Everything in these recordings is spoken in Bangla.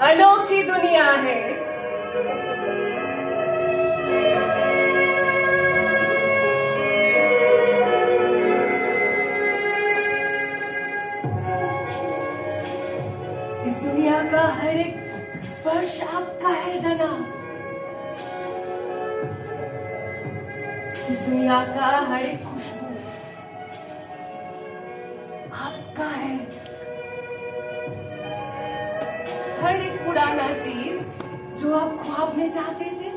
अनोखी दुनिया है। इस दुनिया का हर एक स्पर्श आपका है, जना। इस दुनिया का हर एक खुशबू पुराना चीज़ जो आप ख्वाब में चाहते थे।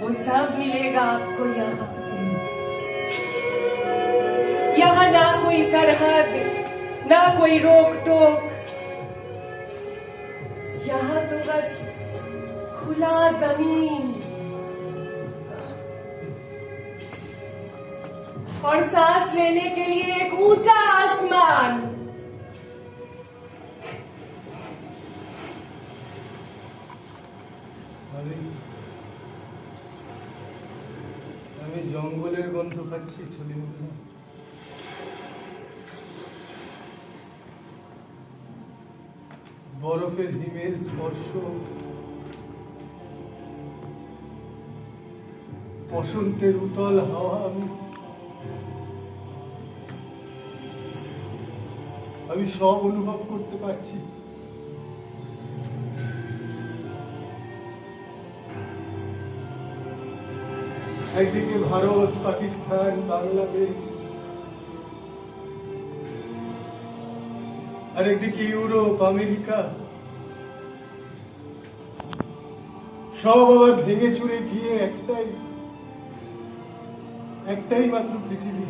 वो सब मिलेगा आपको यहाँ यहाँ ना कोई सरहद, ना कोई रोक टोक यहाँ तो बस खुला ज़मीन। और सांस लेने के लिए एक ऊँचा आसमान। আমি জঙ্গলের গন্ধ পাচ্ছি ছলি মুখে বরফের হিমের স্পর্শ। বসন্তের উতল হাওয়া আমি আমি সব অনুভব করতে পারছি। একদিকে ভারত, পাকিস্তান, বাংলাদেশ, আরেকদিকে ইউরোপ, আমেরিকা। সব আবার ভেঙে চুরে গিয়ে একটাই একটাই মাত্র পৃথিবী।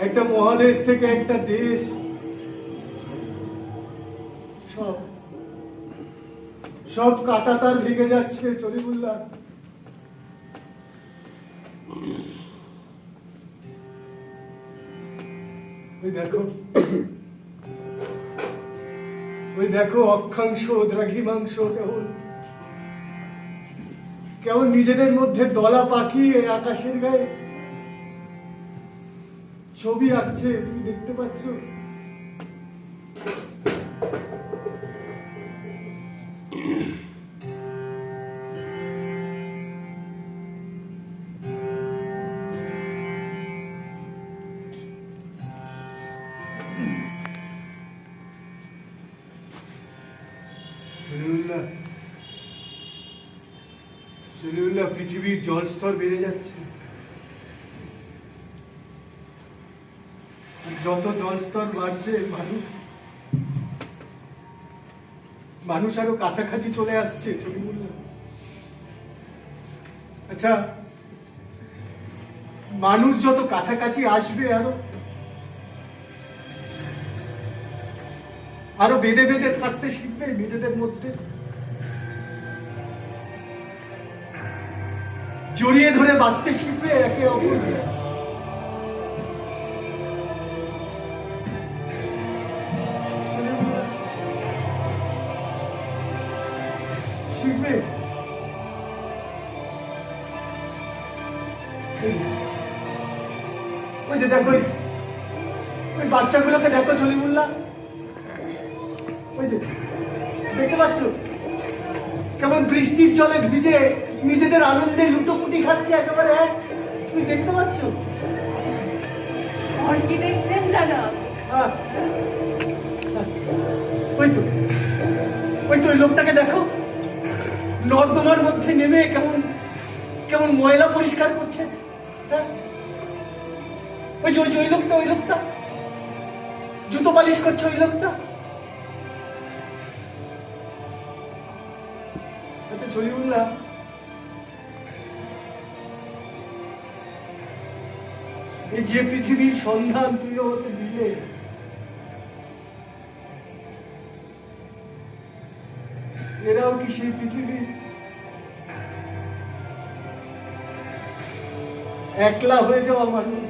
একটা মহাদেশ থেকে একটা দেশ। সব। সব কাটাতার ভেঙে যাচ্ছে চলিবুল্লাহ ওই দেখো। ওই দেখো অক্ষাংশ, দ্রাঘিমাংশ কেমন। কেমন নিজেদের মধ্যে দলা পাখি এই আকাশের গায়ে। ছবি আঁকছে তুমি দেখতে পাচ্ছ? পৃথিবীর জলস্তর বেড়ে যাচ্ছে। যত জলস্তর বাড়ছে, মানুষ মানুষ আরও কাছাকাছি চলে আসছে আচ্ছা মানুষ যত কাছাকাছি আসবে আরও আরও বেঁধে বেঁধে থাকতে শিখবে নিজেদের মধ্যে। জড়িয়ে ধরে বাঁচতে শিখবে একে অপরকে। ওই যে দেখো ওই বাচ্চাগুলোকে দেখো জলিমুল্লা ওই যে দেখতে পাচ্ছ? কেমন বৃষ্টির জলে ভিজে নিজেদের আনন্দে লুটোপুটি খাচ্ছে একেবারে হ্যাঁ? তুমি দেখতে পাচ্ছ? কি দেখছেন জানা? হ্যাঁ। ওই তো ওই তো ওই লোকটাকে দেখো। নর্দমার মধ্যে নেমে কেমন কেমন ময়লা পরিষ্কার করছে। হ্যাঁ? ওই যে ওই যে, ওই লোকটা ওই লোকটা। জুতো পালিশ করছে ওই লোকটা। আচ্ছা চলিউল্লাহ এই যে পৃথিবীর সন্ধান তুই আমাকে দিলে। এরাও কি সেই পৃথিবী একলা হয়ে যাওয়া মানুষ